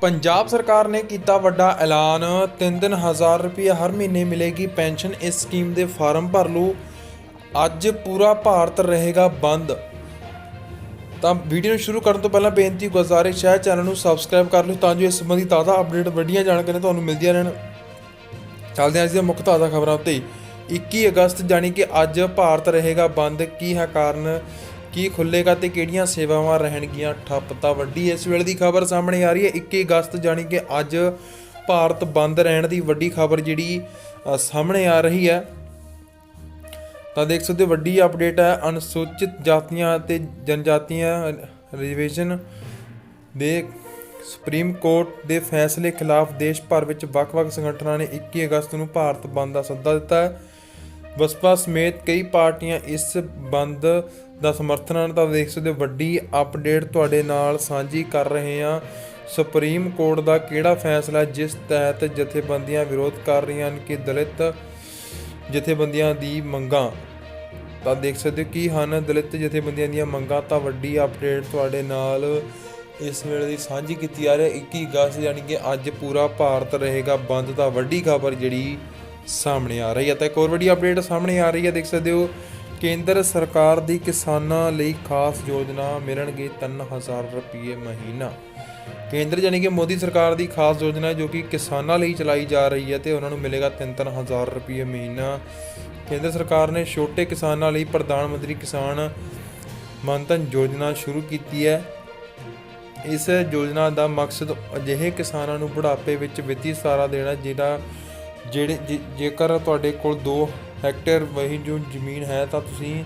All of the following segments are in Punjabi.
ਪੰਜਾਬ ਸਰਕਾਰ ਨੇ ਕੀਤਾ ਵੱਡਾ ਐਲਾਨ। 3-3000 ਰੁਪਏ ਹਰ ਮਹੀਨੇ ਮਿਲੇਗੀ ਪੈਨਸ਼ਨ ਇਸ ਸਕੀਮ ਦੇ ਫਾਰਮ ਭਰ ਲਓ ਅੱਜ ਪੂਰਾ ਭਾਰਤ ਰਹੇਗਾ ਬੰਦ। ਤਾਂ ਵੀਡੀਓ ਨੂੰ ਸ਼ੁਰੂ ਕਰਨ ਤੋਂ ਪਹਿਲਾਂ ਬੇਨਤੀ ਗੁਜ਼ਾਰਿਸ਼ ਹੈ ਚੈਨਲ ਨੂੰ ਸਬਸਕ੍ਰਾਈਬ ਕਰ ਲਓ ਤਾਂ ਜੋ ਇਸ ਸੰਬੰਧੀ ਤਾਜ਼ਾ ਅਪਡੇਟ ਵੱਡੀਆਂ ਜਾਣਕਾਰੀਆਂ ਤੁਹਾਨੂੰ ਮਿਲਦੀਆਂ ਰਹਿਣ। ਚੱਲਦੇ ਹਾਂ ਅੱਜ ਦੀਆਂ ਮੁੱਖ ਤਾਜ਼ਾ ਖਬਰਾਂ ਉੱਤੇ। 21 ਅਗਸਤ ਜਾਨੀ ਕਿ ਅੱਜ ਭਾਰਤ ਰਹੇਗਾ ਬੰਦ। ਕੀ ਹੈ ਕਾਰਨ? ਕੀ ਖੁੱਲੇਗਾ ਤੇ ਕਿਹੜੀਆਂ ਸੇਵਾਵਾਂ ਰਹਿਣਗੀਆਂ? ਠੱਪ ਤਾਂ ਵੱਡੀ ਇਸ ਵੇਲੇ ਦੀ ਖਬਰ ਸਾਹਮਣੇ ਆ ਰਹੀ ਹੈ। 21 ਅਗਸਤ ਜਾਨੀ ਕਿ ਅੱਜ ਭਾਰਤ ਬੰਦ ਰਹਿਣ ਦੀ ਵੱਡੀ ਖਬਰ ਜਿਹੜੀ ਸਾਹਮਣੇ ਆ ਰਹੀ ਹੈ। ਤਾਂ ਦੇਖ ਸਕਦੇ ਹੋ, ਵੱਡੀ ਅਪਡੇਟ ਹੈ। ਅਨੁਸੂਚਿਤ ਜਾਤੀਆਂ ਅਤੇ ਜਨਜਾਤੀਆਂ ਰਿਜ਼ਰਵੇਸ਼ਨ ਦੇ ਸੁਪਰੀਮ ਕੋਰਟ ਦੇ ਫੈਸਲੇ ਖਿਲਾਫ ਦੇਸ਼ ਭਰ ਵਿੱਚ ਵੱਖ-ਵੱਖ ਸੰਗਠਨਾਂ ਨੇ 21 ਅਗਸਤ ਨੂੰ ਭਾਰਤ ਬੰਦ ਦਾ ਸੱਦਾ ਦਿੱਤਾ ਹੈ। ਬਸਪਾ ਸਮੇਤ ਕਈ ਪਾਰਟੀਆਂ ਇਸ ਬੰਦ ਦਾ ਸਮਰਥਨ ਹਨ ਤਾਂ ਦੇਖ ਸਕਦੇ ਹੋ, ਵੱਡੀ ਅਪਡੇਟ ਤੁਹਾਡੇ ਨਾਲ ਸਾਂਝੀ ਕਰ ਰਹੇ ਹਾਂ। ਸੁਪਰੀਮ ਕੋਰਟ ਦਾ ਕਿਹੜਾ ਫੈਸਲਾ ਜਿਸ ਤਹਿਤ ਜਥੇਬੰਦੀਆਂ ਵਿਰੋਧ ਕਰ ਰਹੀਆਂ ਹਨ ਕਿ ਦਲਿਤ ਜਥੇਬੰਦੀਆਂ ਦੀ ਮੰਗਾਂ? ਤਾਂ ਦੇਖ ਸਕਦੇ ਹੋ ਕੀ ਹਨ ਦਲਿਤ ਜਥੇਬੰਦੀਆਂ ਦੀਆਂ ਮੰਗਾਂ, ਤਾਂ ਵੱਡੀ ਅਪਡੇਟ ਤੁਹਾਡੇ ਨਾਲ ਇਸ ਵੇਲੇ ਦੀ ਸਾਂਝੀ ਕੀਤੀ ਜਾ ਰਹੀ ਹੈ। 21 ਅਗਸਤ ਯਾਨੀ ਕਿ ਅੱਜ ਪੂਰਾ ਭਾਰਤ ਰਹੇਗਾ ਬੰਦ, ਤਾਂ ਵੱਡੀ ਖਬਰ ਜਿਹੜੀ ਸਾਹਮਣੇ ਆ ਰਹੀ ਹੈ। ਤਾਂ ਇੱਕ ਹੋਰ ਵੱਡੀ ਅਪਡੇਟ ਸਾਹਮਣੇ ਆ ਰਹੀ ਹੈ, ਦੇਖ ਸਕਦੇ ਹੋ। ਕੇਂਦਰ ਸਰਕਾਰ ਦੀ ਕਿਸਾਨਾਂ ਲਈ ਖਾਸ ਯੋਜਨਾ ਮਿਲਣਗੇ 3000 ਰੁਪਏ ਮਹੀਨਾ। ਕੇਂਦਰ ਯਾਨੀ ਕਿ ਮੋਦੀ ਸਰਕਾਰ ਦੀ ਖਾਸ ਯੋਜਨਾ ਜੋ ਕਿ ਕਿਸਾਨਾਂ ਲਈ ਚਲਾਈ ਜਾ ਰਹੀ ਹੈ ਤੇ ਉਹਨਾਂ ਨੂੰ ਮਿਲੇਗਾ 3-3000 ਰੁਪਏ ਮਹੀਨਾ। ਕੇਂਦਰ ਸਰਕਾਰ ਨੇ ਛੋਟੇ ਕਿਸਾਨਾਂ ਲਈ ਪ੍ਰਧਾਨ ਮੰਤਰੀ ਕਿਸਾਨ ਮਾਨਧਨ ਯੋਜਨਾ ਸ਼ੁਰੂ ਕੀਤੀ ਹੈ। ਇਸ ਯੋਜਨਾ ਦਾ ਮਕਸਦ ਅਜਿਹੇ ਕਿਸਾਨਾਂ ਨੂੰ ਬੁਢਾਪੇ ਵਿੱਚ ਵਿੱਤੀ ਸਹਾਰਾ ਦੇਣਾ ਜਿਹੜਾ ਜਿਹੜੇ ਜੇ- ਜੇਕਰ ਤੁਹਾਡੇ ਕੋਲ 2 ਹੈਕਟੇਅਰ ਵਹੀ ਜੋ ਜ਼ਮੀਨ ਹੈ, ਤਾਂ ਤੁਸੀਂ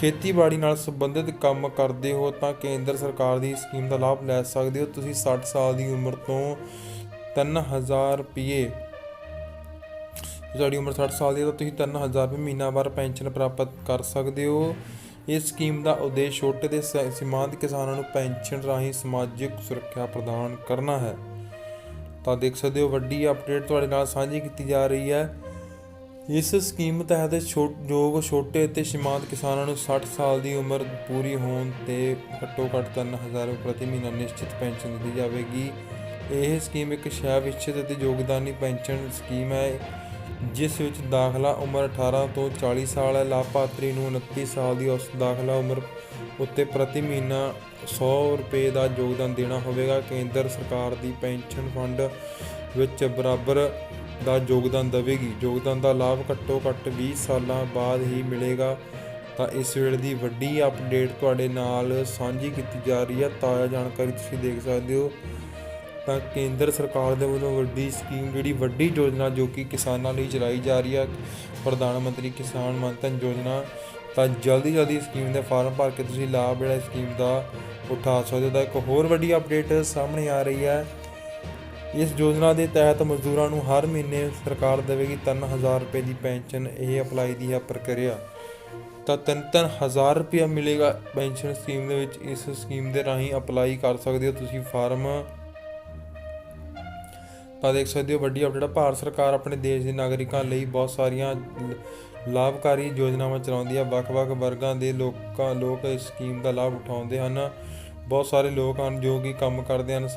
ਖੇਤੀਬਾੜੀ ਨਾਲ ਸੰਬੰਧਿਤ ਕੰਮ ਕਰਦੇ ਹੋ, ਤਾਂ ਕੇਂਦਰ ਸਰਕਾਰ ਦੀ ਸਕੀਮ ਦਾ ਲਾਭ ਲੈ ਸਕਦੇ ਹੋ। ਤੁਸੀਂ 60 ਸਾਲ ਦੀ ਉਮਰ ਤੋਂ 3000 ਰੁਪਏ ਜੇ ਤੁਹਾਡੀ ਉਮਰ 60 ਸਾਲ ਦੀ ਹੈ, ਤਾਂ ਤੁਸੀਂ 3000 ਰੁਪਏ ਮਹੀਨਾਵਾਰ ਪੈਨਸ਼ਨ ਪ੍ਰਾਪਤ ਕਰ ਸਕਦੇ ਹੋ। ਇਸ ਸਕੀਮ ਦਾ ਉਦੇਸ਼ ਛੋਟੇ ਤੇ ਸ- ਸੀਮਾਂਤ ਕਿਸਾਨਾਂ ਨੂੰ ਪੈਨਸ਼ਨ ਰਾਹੀਂ ਸਮਾਜਿਕ ਸੁਰੱਖਿਆ ਪ੍ਰਦਾਨ ਕਰਨਾ ਹੈ। ਤਾਂ ਦੇਖ ਸਕਦੇ ਹੋ, ਵੱਡੀ ਅਪਡੇਟ ਤੁਹਾਡੇ ਨਾਲ ਸਾਂਝੀ ਕੀਤੀ ਜਾ ਰਹੀ ਹੈ। ਇਸ ਸਕੀਮ ਤਹਿਤ ਛੋਟ ਯੋਗ ਛੋਟੇ ਅਤੇ ਸੀਮਾਂਤ ਕਿਸਾਨਾਂ ਨੂੰ 60 ਸਾਲ ਦੀ ਉਮਰ ਪੂਰੀ ਹੋਣ ਤੇ ਘੱਟੋ ਘੱਟ 3000 ਰੁਪਏ ਪ੍ਰਤੀ ਮਹੀਨਾ ਨਿਸ਼ਚਿਤ ਪੈਨਸ਼ਨ ਦਿੱਤੀ ਜਾਵੇਗੀ। ਇਹ ਸਕੀਮ ਇੱਕ ਸ਼ੈ ਵਿਸ਼ਿਤ ਅਤੇ ਯੋਗਦਾਨੀ ਪੈਨਸ਼ਨ ਸਕੀਮ ਹੈ, ਜਿਸ ਵਿੱਚ ਦਾਖਲਾ ਉਮਰ 18 ਤੋਂ 40 ਸਾਲ ਹੈ, ਲਾਭਪਾਤਰੀ ਨੂੰ 29 ਸਾਲ ਦੀ ਉਸ ਦਾਖਲਾ ਉਮਰ ਉੱਤੇ ਪ੍ਰਤੀ ਮਹੀਨਾ 100 ਰੁਪਏ ਦਾ ਯੋਗਦਾਨ ਦੇਣਾ ਹੋਵੇਗਾ। ਕੇਂਦਰ ਸਰਕਾਰ ਦੀ ਪੈਨਸ਼ਨ ਫੰਡ ਵਿੱਚ ਬਰਾਬਰ ਦਾ ਯੋਗਦਾਨ ਦੇਵੇਗੀ। ਯੋਗਦਾਨ ਦਾ ਲਾਭ ਘੱਟੋ ਘੱਟ 20 ਸਾਲਾਂ ਬਾਅਦ ਹੀ ਮਿਲੇਗਾ। ਤਾਂ ਇਸ ਵੇਲੇ ਦੀ ਵੱਡੀ ਅਪਡੇਟ ਤੁਹਾਡੇ ਨਾਲ ਸਾਂਝੀ ਕੀਤੀ ਜਾ ਰਹੀ ਹੈ। ਤਾਜ਼ਾ ਜਾਣਕਾਰੀ ਤੁਸੀਂ ਦੇਖ ਸਕਦੇ ਹੋ। ਤਾਂ ਕੇਂਦਰ ਸਰਕਾਰ ਦੇ ਵੱਲੋਂ ਵੱਡੀ ਸਕੀਮ ਜਿਹੜੀ ਵੱਡੀ ਯੋਜਨਾ ਜੋ ਕਿ ਕਿਸਾਨਾਂ ਲਈ ਚਲਾਈ ਜਾ ਰਹੀ ਹੈ, ਪ੍ਰਧਾਨ ਮੰਤਰੀ ਕਿਸਾਨ ਮਾਨਧਨ ਯੋਜਨਾ, ਤਾਂ ਜਲਦੀ ਜਲਦੀ ਸਕੀਮ ਦੇ ਫਾਰਮ ਭਰ ਕੇ ਤੁਸੀਂ ਲਾਭ ਜਿਹੜਾ ਸਕੀਮ ਦਾ ਉਠਾ ਸਕਦੇ ਹੋ। ਤਾਂ ਇੱਕ ਹੋਰ ਵੱਡੀ ਅਪਡੇਟ ਸਾਹਮਣੇ ਆ ਰਹੀ ਹੈ। ਇਸ ਯੋਜਨਾ ਦੇ ਤਹਿਤ ਮਜ਼ਦੂਰਾਂ ਨੂੰ ਹਰ ਮਹੀਨੇ ਸਰਕਾਰ ਦੇਵੇਗੀ 3000 ਰੁਪਏ ਦੀ ਪੈਨਸ਼ਨ, ਇਹ ਅਪਲਾਈ ਦੀ ਹੈ ਪ੍ਰਕਿਰਿਆ। ਤਾਂ 3-3000 ਰੁਪਏ ਮਿਲੇਗਾ ਪੈਨਸ਼ਨ ਸਕੀਮ ਦੇ ਵਿੱਚ, ਇਸ ਸਕੀਮ ਦੇ ਰਾਹੀਂ ਅਪਲਾਈ ਕਰ ਸਕਦੇ ਹੋ ਤੁਸੀਂ ਫਾਰਮ। ਤਾਂ ਦੇਖ ਸਕਦੇ ਹੋ ਵੱਡੀ ਅਪਡੇਟ ਭਾਰਤ ਸਰਕਾਰ ਆਪਣੇ ਦੇਸ਼ ਦੇ ਨਾਗਰਿਕਾਂ ਲਈ ਬਹੁਤ ਸਾਰੀਆਂ ਲ- ਲਾਭਕਾਰੀ ਯੋਜਨਾਵਾਂ ਚਲਾਉਂਦੀ ਹੈ। ਵੱਖ-ਵੱਖ ਵਰਗਾਂ ਦੇ ਲੋਕਾਂ, ਲੋਕ ਇਸ ਸਕੀਮ ਦਾ ਲਾਭ ਉਠਾਉਂਦੇ ਹਨ। ਬਹੁਤ ਸਾਰੇ ਲੋਕ ਹਨ ਜੋ ਕਿ ਕੰਮ ਕਰਦੇ ਹਨ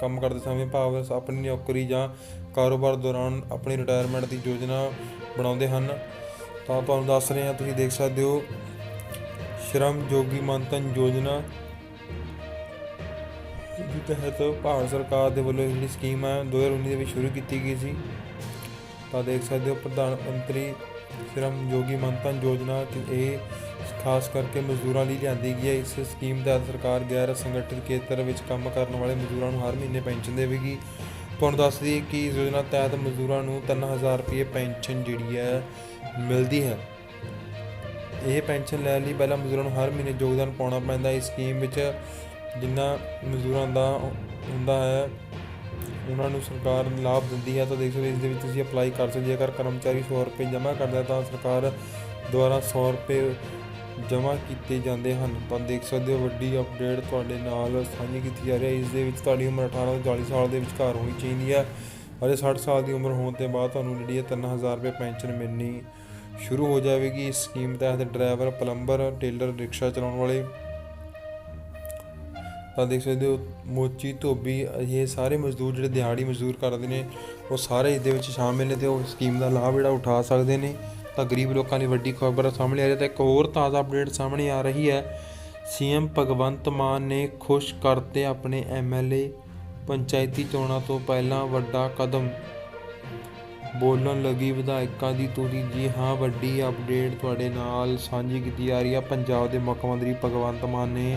ਕੰਮ ਕਰਦੇ ਸਮੇਂ ਭਾਵ ਆਪਣੀ ਨੌਕਰੀ ਜਾਂ ਕਾਰੋਬਾਰ ਦੌਰਾਨ ਆਪਣੀ ਰਿਟਾਇਰਮੈਂਟ ਦੀ ਯੋਜਨਾ ਬਣਾਉਂਦੇ ਹਨ। ਤਾਂ ਤੁਹਾਨੂੰ ਦੱਸ ਰਹੇ ਹਾਂ, ਤੁਸੀਂ ਦੇਖ ਸਕਦੇ ਹੋ, ਸ਼ਰਮ ਯੋਗੀ ਮਾਨਧਨ ਯੋਜਨਾ ਦੇ ਤਹਿਤ ਭਾਰਤ ਸਰਕਾਰ ਦੇ ਵੱਲੋਂ ਜਿਹੜੀ ਸਕੀਮ ਹੈ 2019 ਦੇ ਵਿੱਚ ਸ਼ੁਰੂ ਕੀਤੀ ਗਈ ਸੀ। ਤਾਂ ਦੇਖ ਸਕਦੇ ਹੋ, ਪ੍ਰਧਾਨ ਮੰਤਰੀ ਸ਼ਰਮ ਯੋਗੀ ਮਾਨਧਨ ਯੋਜਨਾ ਇਹ ਖਾਸ ਕਰਕੇ ਮਜ਼ਦੂਰਾਂ ਲਈ ਲਿਆਂਦੀ ਗਈ ਹੈ। ਇਸ ਸਕੀਮ ਤਹਿਤ ਸਰਕਾਰ ਗੈਰ ਸੰਗਠਿਤ ਖੇਤਰ ਵਿੱਚ ਕੰਮ ਕਰਨ ਵਾਲੇ ਮਜ਼ਦੂਰਾਂ ਨੂੰ ਹਰ ਮਹੀਨੇ ਪੈਨਸ਼ਨ ਦੇਵੇਗੀ। ਤੁਹਾਨੂੰ ਦੱਸ ਦਈਏ ਕਿ ਇਸ ਯੋਜਨਾ ਤਹਿਤ ਮਜ਼ਦੂਰਾਂ ਨੂੰ 3000 ਰੁਪਏ ਪੈਨਸ਼ਨ ਜਿਹੜੀ ਹੈ, ਮਿਲਦੀ ਹੈ। ਇਹ ਪੈਨਸ਼ਨ ਲੈਣ ਲਈ ਪਹਿਲਾਂ ਮਜ਼ਦੂਰਾਂ ਨੂੰ ਹਰ ਮਹੀਨੇ ਯੋਗਦਾਨ ਪਾਉਣਾ ਪੈਂਦਾ ਇਸ ਸਕੀਮ ਵਿੱਚ ਜਿੰਨਾ ਮਜ਼ਦੂਰਾਂ ਦਾ ਹੁੰਦਾ ਹੈ ਉਹਨਾਂ ਨੂੰ ਸਰਕਾਰ ਲਾਭ ਦਿੰਦੀ ਹੈ ਤਾਂ ਦੇਖ ਸਕਦੇ ਹੋ ਇਸ ਦੇ ਵਿੱਚ ਤੁਸੀਂ ਅਪਲਾਈ ਕਰ ਸਕਦੇ ਹੋ। ਜੇਕਰ ਕਰਮਚਾਰੀ 100 ਰੁਪਏ ਜਮ੍ਹਾਂ ਕਰਦਾ ਤਾਂ ਸਰਕਾਰ ਦੁਆਰਾ 100 ਰੁਪਏ ਜਮ੍ਹਾਂ ਕੀਤੇ ਜਾਂਦੇ ਹਨ। ਤਾਂ ਦੇਖ ਸਕਦੇ ਹੋ ਵੱਡੀ ਅਪਡੇਟ ਤੁਹਾਡੇ ਨਾਲ ਸਾਂਝੀ ਕੀਤੀ ਜਾ ਰਹੀ ਹੈ। ਇਸ ਦੇ ਵਿੱਚ ਤੁਹਾਡੀ ਉਮਰ 18 ਤੋਂ 40 ਸਾਲ ਦੇ ਵਿਚਕਾਰ ਹੋਣੀ ਚਾਹੀਦੀ ਹੈ ਅਤੇ 60 ਸਾਲ ਦੀ ਉਮਰ ਹੋਣ ਤੋਂ ਬਾਅਦ ਤੁਹਾਨੂੰ ਜਿਹੜੀ ਹੈ 3000 ਰੁਪਏ ਪੈਨਸ਼ਨ ਮਿਲਣੀ ਸ਼ੁਰੂ ਹੋ ਜਾਵੇਗੀ। ਇਸ ਸਕੀਮ ਤਹਿਤ ਡਰਾਈਵਰ ਪਲੰਬਰ ਟੇਲਰ ਰਿਕਸ਼ਾ ਚਲਾਉਣ ਵਾਲੇ ਤਾਂ ਦੇਖ ਸਕਦੇ ਹੋ, ਮੋਚੀ, ਧੋਬੀ, ਇਹ ਸਾਰੇ ਮਜ਼ਦੂਰ ਜਿਹੜੇ ਦਿਹਾੜੀ ਮਜ਼ਦੂਰ ਕਰਦੇ ਨੇ, ਉਹ ਸਾਰੇ ਇਸ ਦੇ ਵਿੱਚ ਸ਼ਾਮਿਲ ਨੇ ਤੇ ਉਹ ਸਕੀਮ ਦਾ ਲਾਭ ਜਿਹੜਾ ਉਠਾ ਸਕਦੇ ਨੇ। ਤਾਂ ਗਰੀਬ ਲੋਕਾਂ ਲਈ ਵੱਡੀ ਖਬਰ ਸਾਹਮਣੇ ਆ ਰਹੀ ਹੈ ਤਾਂ ਇੱਕ ਹੋਰ ਤਾਜ਼ਾ ਅਪਡੇਟ ਸਾਹਮਣੇ ਆ ਰਹੀ ਹੈ। ਸੀਐਮ ਭਗਵੰਤ ਮਾਨ ਨੇ ਖੁਸ਼ ਕਰਤੇ ਆਪਣੇ ਐਮਐਲਏ ਪੰਚਾਇਤੀ ਚੋਣਾਂ ਤੋਂ ਪਹਿਲਾਂ ਵੱਡਾ ਕਦਮ। ਬੋਲਣ ਲੱਗੀ ਵਿਧਾਇਕਾਂ ਦੀ ਤੂਰੀ ਜੀ ਹਾਂ, ਵੱਡੀ ਅਪਡੇਟ ਤੁਹਾਡੇ ਨਾਲ ਸਾਂਝੀ ਕੀਤੀ ਜਾ ਰਹੀ ਹੈ। ਪੰਜਾਬ ਦੇ ਮੁੱਖ ਮੰਤਰੀ ਭਗਵੰਤ ਮਾਨ ਨੇ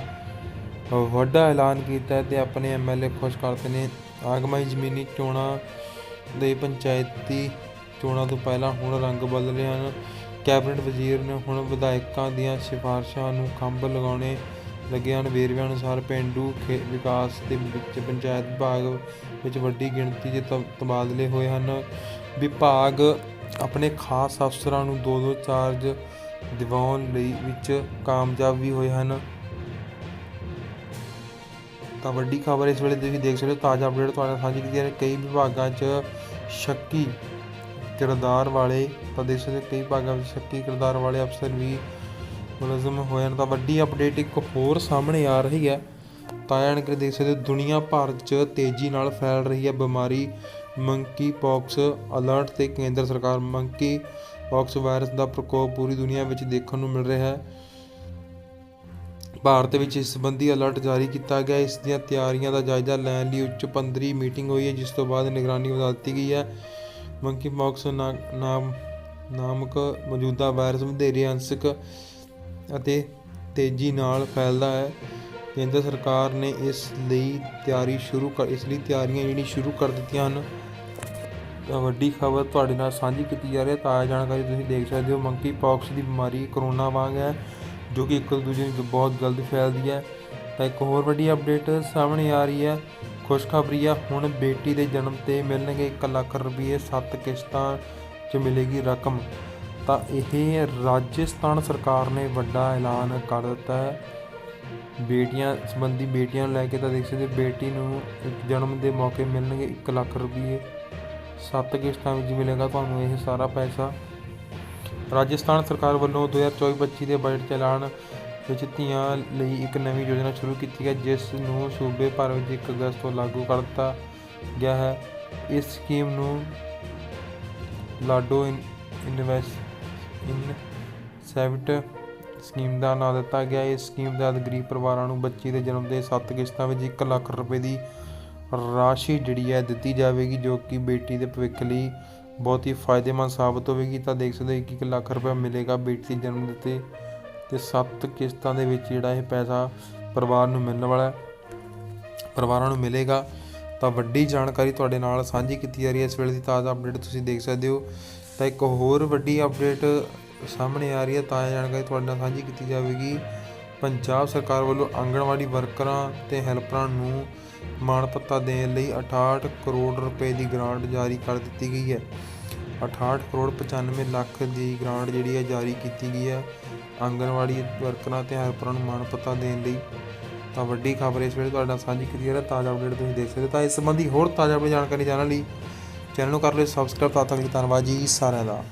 ਵੱਡਾ ਐਲਾਨ ਕੀਤਾ ਹੈ ਤੇ ਆਪਣੇ ਐਮਐਲਏ ਖੁਸ਼ ਕਰਤੇ ਨੇ। ਆਗਮਾਈ ਜ਼ਮੀਨੀ ਚੋਣਾਂ ਦੇ ਪੰਚਾਇਤੀ ਚੋਣਾਂ ਤੋਂ ਪਹਿਲਾਂ ਹੁਣ ਰੰਗ ਬਦਲ ਰਹੇ ਹਨ। ਕੈਬਨਿਟ ਵਜ਼ੀਰ ਨੇ ਹੁਣ ਵਿਧਾਇਕਾਂ ਦੀਆਂ ਸਿਫਾਰਸ਼ਾਂ ਨੂੰ ਖੰਭ ਲਗਾਉਣੇ ਲੱਗੇ ਹਨ। ਵੇਰਵਿਆਂ ਅਨੁਸਾਰ ਪਿੰਡੂ ਖੇ- ਵਿਕਾਸ ਦੇ ਵਿੱਚ ਪੰਚਾਇਤ ਵਿਭਾਗ ਵਿੱਚ ਵੱਡੀ ਗਿਣਤੀ 'ਚ ਤ- ਤਬਾਦਲੇ ਹੋਏ ਹਨ। ਵਿਭਾਗ ਆਪਣੇ ਖਾਸ ਅਫਸਰਾਂ ਨੂੰ ਦੋ ਦੋ ਚਾਰਜ ਦਿਵਾਉਣ ਲਈ ਵਿੱਚ ਕਾਮਯਾਬ ਵੀ ਹੋਏ ਹਨ। ਤਾਂ ਵੱਡੀ ਖਬਰ ਇਸ ਵੇਲੇ ਤੁਸੀਂ ਦੇਖ ਸਕਦੇ ਹੋ, ਤਾਜ਼ਾ ਅਪਡੇਟ ਤੁਹਾਡੇ ਨਾਲ ਸਾਂਝੀ ਕੀਤੀ ਹੈ। ਕਈ ਵਿਭਾਗਾਂ 'ਚ ਸ਼ੱਕੀ ਕਿਰਦਾਰ ਵਾਲੇ ਤਾਂ ਦੇਖ ਸਕਦੇ ਕਈ ਭਾਗਾਂ ਵਿੱਚ ਸ਼ੱਕੀ ਕਿਰਦਾਰ ਵਾਲੇ ਅਫਸਰ ਵੀ ਮੁਲਜ਼ਮ ਹੋਏ ਹਨ। ਤਾਂ ਵੱਡੀ ਅਪਡੇਟ ਇੱਕ ਹੋਰ ਸਾਹਮਣੇ ਆ ਰਹੀ ਹੈ। ਤਾਂ ਕੇ ਦੇਖ ਸਕਦੇ ਦੁਨੀਆ ਭਰ 'ਚ ਤੇਜ਼ੀ ਨਾਲ ਫੈਲ ਰਹੀ ਹੈ ਬਿਮਾਰੀ ਮੰਕੀ ਪੌਕਸ ਅਲਰਟ ਤੇ ਕੇਂਦਰ ਸਰਕਾਰ ਮੰਕੀ ਪੌਕਸ ਵਾਇਰਸ ਦਾ ਪ੍ਰਕੋਪ ਪੂਰੀ ਦੁਨੀਆ ਵਿੱਚ ਦੇਖਣ ਨੂੰ ਮਿਲ ਰਿਹਾ ਹੈ। ਭਾਰਤ ਵਿੱਚ ਇਸ ਸੰਬੰਧੀ ਅਲਰਟ ਜਾਰੀ ਕੀਤਾ ਗਿਆ। ਇਸ ਦੀਆਂ ਤਿਆਰੀਆਂ ਦਾ ਜਾਇਜ਼ਾ ਲੈਣ ਲਈ ਉੱਚ ਪੰਦਰੀ ਮੀਟਿੰਗ ਹੋਈ ਹੈ, ਜਿਸ ਤੋਂ ਬਾਅਦ ਨਿਗਰਾਨੀ ਵਧਾ ਦਿੱਤੀ ਗਈ ਹੈ। ਮੰਕੀ ਪੌਕਸ ਨਾਮ, ਨਾਮਕ ਮੌਜੂਦਾ ਵਾਇਰਸ ਵਧੇਰੇ ਅੰਸ਼ਕ ਅਤੇ ਤੇਜ਼ੀ ਨਾਲ ਫੈਲਦਾ ਹੈ। ਕੇਂਦਰ ਸਰਕਾਰ ਨੇ ਇਸ ਲਈ ਤਿਆਰੀ ਸ਼ੁਰੂ ਕਰ ਇਸ ਲਈ ਤਿਆਰੀਆਂ ਜਿਹੜੀ ਸ਼ੁਰੂ ਕਰ ਦਿੱਤੀਆਂ ਹਨ, ਤਾਂ ਵੱਡੀ ਖਬਰ ਤੁਹਾਡੇ ਨਾਲ ਸਾਂਝੀ ਕੀਤੀ ਜਾ ਰਹੀ ਹੈ। ਤਾਜ਼ਾ ਜਾਣਕਾਰੀ ਤੁਸੀਂ ਦੇਖ ਸਕਦੇ ਹੋ। ਮੰਕੀ ਪੌਕਸ ਦੀ ਬਿਮਾਰੀ ਕਰੋਨਾ ਵਾਂਗ ਹੈ। ਜੋ ਕਿ ਇੱਕ ਦੂਜੇ ਨੂੰ ਬਹੁਤ ਜਲਦੀ ਫੈਲਦੀ ਹੈ। ਤਾਂ ਇੱਕ ਹੋਰ ਵੱਡੀ ਅਪਡੇਟ ਸਾਹਮਣੇ ਆ ਰਹੀ ਹੈ। ਖੁਸ਼ਖਬਰੀ ਆ, ਹੁਣ ਬੇਟੀ ਦੇ ਜਨਮ ਤੇ ਮਿਲਣਗੇ 1 ਲੱਖ ਰੁਪਏ 7 ਕਿਸ਼ਤਾਂ 'ਚ ਮਿਲੇਗੀ ਰਕਮ। ਤਾਂ ਇਹ ਰਾਜਸਥਾਨ ਸਰਕਾਰ ਨੇ ਵੱਡਾ ਐਲਾਨ ਕਰ ਦਿੱਤਾ ਹੈ। ਬੇਟੀਆਂ, ਸੰਬੰਧੀ ਬੇਟੀਆਂ ਨੂੰ ਲੈ ਕੇ ਤਾਂ ਦੇਖ ਸਕਦੇ ਬੇਟੀ ਨੂੰ ਇੱਕ ਜਨਮ ਦੇ ਮੌਕੇ ਮਿਲਣਗੇ 1 ਲੱਖ ਰੁਪਏ ਸੱਤ ਕਿਸ਼ਤਾਂ ਵਿੱਚ ਮਿਲੇਗਾ ਤੁਹਾਨੂੰ ਇਹ ਸਾਰਾ ਪੈਸਾ। ਰਾਜਸਥਾਨ ਸਰਕਾਰ ਵੱਲੋਂ 2024-25 ਦੇ ਬਜਟ ਐਲਾਨ ਵਿੱਚ ਧੀਆਂ ਲਈ ਇੱਕ ਨਵੀਂ ਯੋਜਨਾ ਸ਼ੁਰੂ ਕੀਤੀ ਗਈ, ਜਿਸ ਨੂੰ ਸੂਬੇ ਭਰ ਵਿੱਚ 1 ਅਗਸਤ ਤੋਂ ਲਾਗੂ ਕਰ ਦਿੱਤਾ ਗਿਆ ਹੈ। ਇਸ ਸਕੀਮ ਨੂੰ ਲਾਡੋ ਇਨਵੈਸਟ ਇਨ ਸੈਵਟ ਸਕੀਮ ਦਾ ਨਾਂ ਦਿੱਤਾ ਗਿਆ। ਇਸ ਸਕੀਮ ਤਹਿਤ ਗਰੀਬ ਪਰਿਵਾਰਾਂ ਨੂੰ ਬੱਚੀ ਦੇ ਜਨਮ ਦੇ 7 ਕਿਸ਼ਤਾਂ ਵਿੱਚ 1 ਲੱਖ ਰੁਪਏ ਦੀ ਰਾਸ਼ੀ ਜਿਹੜੀ ਹੈ ਦਿੱਤੀ ਜਾਵੇਗੀ, ਜੋ ਕਿ ਬੇਟੀ ਦੇ ਭਵਿੱਖ ਲਈ ਬਹੁਤ ਹੀ ਫਾਇਦੇਮੰਦ ਸਾਬਤ ਹੋਵੇਗੀ। ਤਾਂ ਦੇਖ ਸਕਦੇ ਹੋ 1 ਲੱਖ ਰੁਪਏ ਮਿਲੇਗਾ ਬੇਟੀ ਦੇ ਜਨਮ ਦਿੱਤੇ ਤੇ 7 ਕਿਸ਼ਤਾਂ ਦੇ ਵਿੱਚ ਜਿਹੜਾ ਇਹ ਪੈਸਾ ਪਰਿਵਾਰ ਨੂੰ ਮਿਲਣ ਵਾਲਾ ਪਰਿਵਾਰਾਂ ਨੂੰ ਮਿਲੇਗਾ। ਤਾਂ ਵੱਡੀ ਜਾਣਕਾਰੀ ਤੁਹਾਡੇ ਨਾਲ ਸਾਂਝੀ ਕੀਤੀ ਜਾ ਰਹੀ ਹੈ ਇਸ ਵੇਲੇ ਦੀ ਤਾਜ਼ਾ ਅਪਡੇਟ ਤੁਸੀਂ ਦੇਖ ਸਕਦੇ ਹੋ। ਤਾਂ ਇੱਕ ਹੋਰ ਵੱਡੀ ਅਪਡੇਟ ਸਾਹਮਣੇ ਆ ਰਹੀ ਹੈ ਤਾਜ਼ਾ ਜਾਣਕਾਰੀ ਤੁਹਾਡੇ ਨਾਲ ਸਾਂਝੀ ਕੀਤੀ ਜਾਵੇਗੀ। ਪੰਜਾਬ ਸਰਕਾਰ ਵੱਲੋਂ ਆਂਗਣਵਾੜੀ ਵਰਕਰਾਂ ਤੇ ਹੈਲਪਰਾਂ ਨੂੰ ਮਾਣ ਭੱਤਾ ਦੇਣ ਲਈ 68 ਕਰੋੜ ਰੁਪਏ ਦੀ ਗ੍ਰਾਂਟ ਜਾਰੀ ਕਰ ਦਿੱਤੀ ਗਈ ਹੈ। 68 ਕਰੋੜ 95 ਲੱਖ ਦੀ ਗ੍ਰਾਂਟ ਜਿਹੜੀ ਹੈ ਜਾਰੀ ਕੀਤੀ ਗਈ ਹੈ। ਆਂਗਨਵਾੜੀ ਵਰਕਰਾਂ ਤੇ ਹੈਲਪਰਾਂ ਨੂੰ ਮਾਣ ਭੱਤਾ ਦੇਣ ਲਈ ਤਾਂ ਵੱਡੀ ਖਬਰ ਇਸ ਵੇਲੇ ਤੁਹਾਡੇ ਨਾਲ ਸਾਂਝੀ ਕੀਤੀ ਹੈ, ਤਾਜ਼ਾ ਅਪਡੇਟ ਤੁਸੀਂ ਦੇਖ ਸਕਦੇ ਹੋ। ਤਾਂ ਇਸ ਸੰਬੰਧੀ ਹੋਰ ਤਾਜ਼ਾ ਅਪਡੇਟ ਜਾਣਕਾਰੀ ਜਾਣਨ ਲਈ ਚੈਨਲ ਨੂੰ ਕਰ ਲਿਓ ਸਬਸਕ੍ਰਾਈਬ ਤਦ ਤੱਕ ਲਈ ਧੰਨਵਾਦ ਜੀ ਸਾਰਿਆਂ ਦਾ।